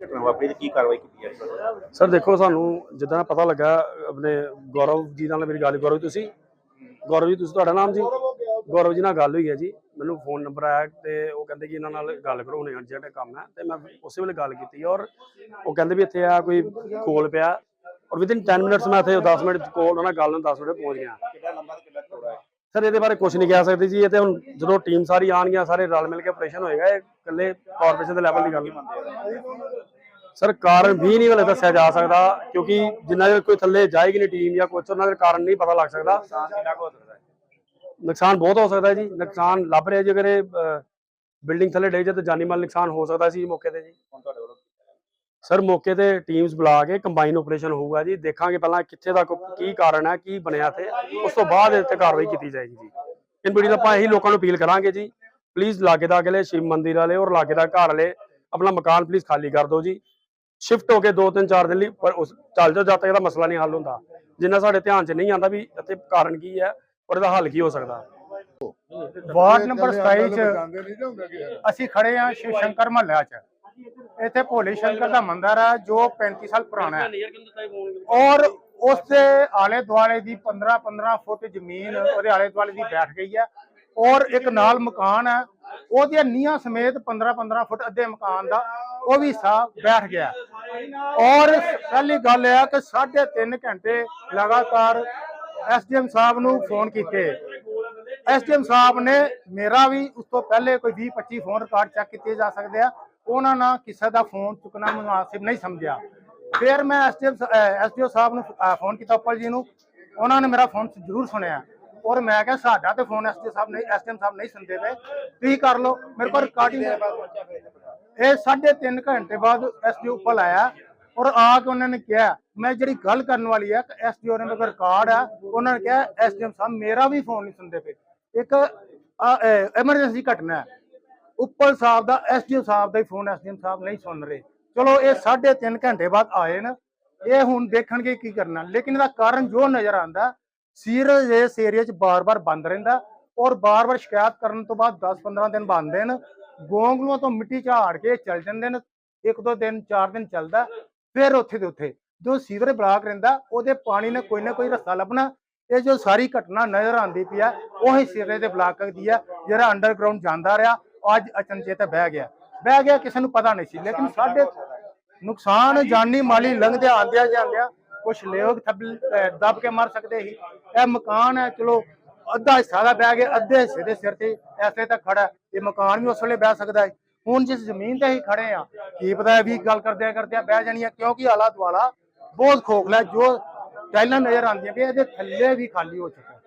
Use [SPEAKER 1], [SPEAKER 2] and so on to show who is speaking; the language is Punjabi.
[SPEAKER 1] ਘਟਨਾ ਵਾਪਰੀ ਤੇ ਕੀ ਕਾਰਵਾਈ ਕੀਤੀ ਹੈ? ਸਰ
[SPEAKER 2] ਦੇਖੋ ਸਾਨੂੰ ਜਿੱਦਾਂ ਪਤਾ ਲੱਗਾ ਆਪਣੇ ਗੌਰਵ ਜੀ ਨਾਲ ਮੇਰੀ ਗੱਲ ਗੌਰਵ ਤੁਸੀਂ। ਗੌਰਵ ਜੀ ਤੁਸੀਂ ਤੁਹਾਡਾ ਨਾਮ ਜੀ? ਗੌਰਵ ਜੀ ਨਾਲ ਗੱਲ ਹੋਈ ਹੈ ਜੀ। ਮੈਨੂੰ ਫੋਨ ਨੰਬਰ ਆਇਆ ਤੇ ਉਹ ਕਹਿੰਦੇ ਕਿ ਇਹਨਾਂ ਨਾਲ ਗੱਲ ਕਰੋ ਹੁਣੇ ਅਰਜੈਂਟ ਕੰਮ ਹੈ। ਤੇ ਮੈਂ ਉਸੇ ਵੇਲੇ ਗੱਲ ਕੀਤੀ ਔਰ ਉਹ ਕਹਿੰਦੇ ਵੀ ਇੱਥੇ ਆ ਕੋਈ ਕੋਲ ਪਿਆ। ਔਰ ਵਿਦਿਨ 10 ਮਿੰਟਸ ਮੈਂ ਇੱਥੇ 10 ਮਿੰਟ ਕੋਲ ਉਹਨਾਂ ਨਾਲ ਗੱਲ ਨੂੰ 10 ਮਿੰਟ ਪਹੁੰਚ ਗਿਆ।
[SPEAKER 1] ਕਿੰਨਾ ਲੰਬਾ ਤੇ ਕਿੰਨਾ ਚੌੜਾ ਹੈ
[SPEAKER 2] ਸਰ ਇਹਦੇ ਬਾਰੇ ਕੁਝ ਨਹੀਂ ਕਹਿ ਸਕਦੇ ਜੀ ਇਹ ਤੇ ਹੁਣ ਜਦੋਂ ਟੀਮ ਸਾਰੀ ਆਣਗੀਆਂ ਸਾਰੇ ਰਲ ਮਿਲ ਕੇ ਆਪਰੇਸ਼ਨ ਹੋਏਗਾ ਇਹ ਇਕੱਲੇ ਕਾਰਪੋਰੇਸ਼ਨ ਦੇ ਲੈਵਲ ਦੀ ਗੱਲ ਸਰ ਕਾਰਨ ਵੀ ਨਹੀਂ ਹਲੇ ਦੱਸਿਆ ਜਾ ਸਕਦਾ ਕਿਉਂਕਿ ਜਿੰਨਾ ਚਿਰ ਕੋਈ ਥੱਲੇ ਜਾਏਗੀ ਨਹੀਂ ਟੀਮ ਜਾਂ ਕੁਝ ਉਹਨਾਂ ਦਾ ਕਾਰਨ ਨਹੀਂ ਪਤਾ ਲੱਗ ਸਕਦਾ।
[SPEAKER 1] ਨੁਕਸਾਨ
[SPEAKER 2] ਬਹੁਤ ਹੋ ਸਕਦਾ ਜੀ ਨੁਕਸਾਨ ਲੱਭ ਰਿਹਾ ਜੇ ਅਗਰ ਇਹ ਬਿਲਡਿੰਗ ਥੱਲੇ ਡੇ ਜੇ ਤਾਂ ਜਾਨੀ ਮਾਲ ਨੁਕਸਾਨ ਹੋ ਸਕਦਾ ਸੀ ਮੌਕੇ ਤੇ ਜੀ।
[SPEAKER 1] ਵੱਲੋਂ
[SPEAKER 2] ਸਰ ਮੌਕੇ ਤੇ ਟੀਮਸ ਬੁਲਾ ਕੇ ਕੰਬਾਈਨ ਆਪਰੇਸ਼ਨ ਹੋਊਗਾ ਜੀ। ਦੇਖਾਂਗੇ ਪਹਿਲਾਂ ਕਿੱਥੇ ਦਾ ਕੋ- ਕਾਰਨ ਹੈ ਕੀ ਬਣਿਆ ਤੇ ਉਸ ਤੋਂ ਬਾਅਦ ਇਹ ਤੇ ਕਾਰਵਾਈ ਕੀਤੀ ਜਾਏਗੀ ਜੀ। ਇਨ ਵੀਡੀਓ ਦਾ ਆਪਾਂ ਇਹੀ ਲੋਕਾਂ ਨੂੰ ਅਪੀਲ ਕਰਾਂਗੇ ਜੀ। ਪਲੀਜ਼ ਲਾਗੇ ਦਾ ਅਗਲੇ ਸ਼ਿਵ ਮੰਦਿਰ ਵਾਲੇ ਔਰ ਲਾਗੇ ਦਾ ਘਰ ਵਾਲੇ ਆਪਣਾ ਮਕਾਨ ਪਲੀਜ਼ ਖਾਲੀ ਕਰ ਦਿਓ ਜੀ। ਸ਼ਿਫਟ ਹੋ ਕੇ 2-3 4 ਦਿਨ ਲਈ ਪਰ ਉਸ ਚੱਲ ਜਾਓ ਜਦ ਤੱਕ ਇਹਦਾ ਮਸਲਾ ਨਹੀਂ ਹੱਲ ਹੁੰਦਾ। ਜਿੰਨਾ ਸਾਡੇ ਧਿਆਨ 'ਚ ਨਹੀਂ ਆਉਂਦਾ ਵੀ ਇੱਥੇ ਕਾਰਨ ਕੀ ਹੈ ਔਰ ਇਹਦਾ ਹੱਲ ਕੀ ਹੋ ਸਕਦਾ।
[SPEAKER 3] ਵਾਰਡ ਨੰਬਰ 27 ਚ ਅਸੀਂ ਖੜੇ ਹਾਂ ਸ਼ਿਵ ਸ਼ੰਕਰ ਮਹੱਲਾ ਚ। ਇੱਥੇ ਭੋਲੇ ਸ਼ੰਕਰ ਦਾ ਮੰਦਿਰ ਹੈ ਜੋ 35 ਸਾਲ ਪੁਰਾਣਾ ਹੈ। ਔਰ ਉਸ ਦੇ ਆਲੇ ਦੁਆਲੇ ਦੀ 15 15 ਫੁੱਟ ਜ਼ਮੀਨ ਉਹਦੇ ਆਲੇ ਦੁਆਲੇ ਦੀ ਬੈਠ ਗਈ ਹੈ। ਔਰ ਇੱਕ ਨਾਲ ਮਕਾਨ ਹੈ ਉਹਦੀਆਂ ਨੀਹਾਂ ਸਮੇਤ 15 15 ਫੁੱਟ ਅੱਧੇ ਮਕਾਨ ਦਾ ਉਹ ਵੀ ਹਿੱਸਾ ਬੈਠ ਗਿਆ ਔਰ ਪਹਿਲੀ ਗੱਲ ਇਹ ਹੈ ਕਿ 3.5 ਘੰਟੇ ਲਗਾਤਾਰ ਐਸਡੀਐਮ ਸਾਹਿਬ ਨੂੰ ਫੋਨ ਕੀਤੇ। ਐਸਡੀਐਮ ਸਾਹਿਬ ਨੇ ਮੇਰਾ ਵੀ ਉਸ ਤੋਂ ਪਹਿਲੇ ਕੋਈ 20 25 ਫੋਨ ਰਿਕਾਰਡ ਚੈੱਕ ਕੀਤੇ ਜਾ ਸਕਦੇ ਆ। ਉਹਨਾਂ ਨਾਲ ਕਿਸੇ ਦਾ ਫੋਨ ਚੁੱਕਣਾ ਮੁਨਾਸਿਬ ਨਹੀਂ ਸਮਝਿਆ। ਫਿਰ ਮੈਂ ਐਸਡੀਓ ਸਾਹਿਬ ਨੂੰ ਫੋਨ ਕੀਤਾ ਉੱਪਲ ਜੀ ਨੂੰ। ਉਹਨਾਂ ਨੇ ਮੇਰਾ ਫੋਨ ਜ਼ਰੂਰ ਸੁਣਿਆ। ਔਰ ਮੈਂ ਕਿਹਾ ਸਾਡਾ ਤੇ ਫੋਨ ਐਸਡੀਓ ਸਾਹਿਬ ਨਹੀਂ ਐਸਡੀਐਮ ਸਾਹਿਬ ਨਹੀਂ ਸੁਣਦੇ ਪਏ। ਤੁਸੀਂ ਕਰ ਲਓ। ਮੇਰੇ ਕੋਲ ਰਿਕਾਰਡਿੰਗ ਇਹ ਸਾਢੇ ਤਿੰਨ ਘੰਟੇ ਬਾਅਦ ਐਸਡੀਓ ਉੱਪਰ ਆਇਆ। ਔਰ ਆ ਕੇ ਉਹਨਾਂ ਨੇ ਕਿਹਾ ਮੈਂ ਜਿਹੜੀ ਗੱਲ ਕਰਨ ਵਾਲੀ ਹੈ ਐਸਡੀਓ ਨੇ ਮੇਰੇ ਕੋਲ ਰਿਕਾਰਡ ਆ। ਉਹਨਾਂ ਨੇ ਕਿਹਾ ਐਸਡੀਐਮ ਸਾਹਿਬ ਮੇਰਾ ਵੀ ਫੋਨ ਨਹੀਂ ਸੁਣਦੇ ਪਏ। ਇੱਕ ਐਮਰਜੈਂਸੀ ਘਟਨਾ ਹੈ। ਉੱਪਰ ਸਾਹਿਬ ਦਾ ਐਸਡੀਓ ਸਾਹਿਬ ਦਾ ਹੀ ਫੋਨ ਐਸਡੀਐਮ ਸਾਹਿਬ ਨਹੀਂ ਸੁਣ ਰਹੇ। ਚਲੋ, ਇਹ ਸਾਢੇ ਤਿੰਨ ਘੰਟੇ ਬਾਅਦ ਆਏ ਨੇ, ਇਹ ਹੁਣ ਦੇਖਣਗੇ ਕੀ ਕਰਨਾ। ਲੇਕਿਨ ਇਹਦਾ ਕਾਰਨ ਜੋ ਨਜ਼ਰ ਆਂਦਾ ਸੀਰੀਅਸ ਇਸ ਏਰੀਆ 'ਚ ਬਾਰ-ਬਾਰ ਬੰਦ ਰਹਿੰਦਾ ਔਰ ਬਾਰ-ਬਾਰ ਸ਼ਿਕਾਇਤ ਕਰਨ ਤੋਂ ਬਾਅਦ 10-15 ਦਿਨ ਬੰਦ ਨੇ। ਗੋਂਗਲੂਆਂ ਤੋਂ ਮਿੱਟੀ ਝਾੜ ਕੇ ਚੱਲ ਜਾਂਦੇ ਨੇ, ਇੱਕ ਦੋ ਦਿਨ, ਚਾਰ ਦਿਨ ਚੱਲਦਾ, ਫਿਰ ਉੱਥੇ ਦੇ ਉੱਥੇ। ਜੋ ਸੀਵਰ ਬਲਾਕ ਰਹਿੰਦਾ, ਉਹਦੇ ਪਾਣੀ ਨੇ ਕੋਈ ਨਾ ਕੋਈ ਰਸਤਾ ਲੱਭਣਾ, ਇਹ ਜੋ ਸਾਰੀ ਘਟਨਾ ਨਜ਼ਰ ਆਂਦੀ ਪਈ ਆ, ਉਹੀ ਸੀਵਰੇਜ ਦੇ ਬਲਾਕ ਦੀ ਆ, ਜਿਹੜਾ ਅੰਡਰਗਰਾਉਂਡ ਜਾਂਦਾ ਰਿਹਾ। ਅੱਜ ਅਚਨਚੇਤ ਬਹਿ ਗਿਆ। ਬਹਿ ਗਿਆ, ਕਿਸੇ ਨੂੰ ਪਤਾ ਨਹੀਂ ਸੀ। ਲੇਕਿਨ ਸਾਡੇ ਨੁਕਸਾਨ ਜਾਨੀ ਮਾਲੀ ਲੰਘਦਿਆਂ ਆਂਦਿਆਂ ਜਾਂਦਿਆਂ ਕੁਝ ਲੋਕ ਦੱਬ ਕੇ ਮਰ ਸਕਦੇ ਸੀ। ਇਹ ਮਕਾਨ ਹੈ, ਚਲੋ, ਅੱਧਾ ਹਿੱਸਾ ਦਾ ਬਹਿ ਗਿਆ, ਅੱਧੇ ਹਿੱਸੇ ਦੇ ਸਿਰ ਤੇ ਐਸੇ ਤਾਂ ਖੜਾ ਇਹ ਮਕਾਨ ਵੀ ਉਸ ਵੇਲੇ ਬਹਿ ਸਕਦਾ ਹੈ ਹੁਣ ਜਿਸ ਜ਼ਮੀਨ ਤੇ ਅਸੀਂ ਖੜੇ ਆ ਕੀ ਪਤਾ ਵੀ ਗੱਲ ਕਰਦਿਆਂ ਕਰਦਿਆਂ ਬਹਿ ਜਾਣੀ ਹੈ, ਕਿਉਂਕਿ ਆਲਾ ਦੁਆਲਾ ਬਹੁਤ ਖੋਖਲਾ ਜੋ ਟਾਈਲਾਂ ਨਜ਼ਰ ਆਉਂਦੀਆਂ ਵੀ ਇਹਦੇ ਥੱਲੇ ਵੀ ਖਾਲੀ ਹੋ ਚੁੱਕਾ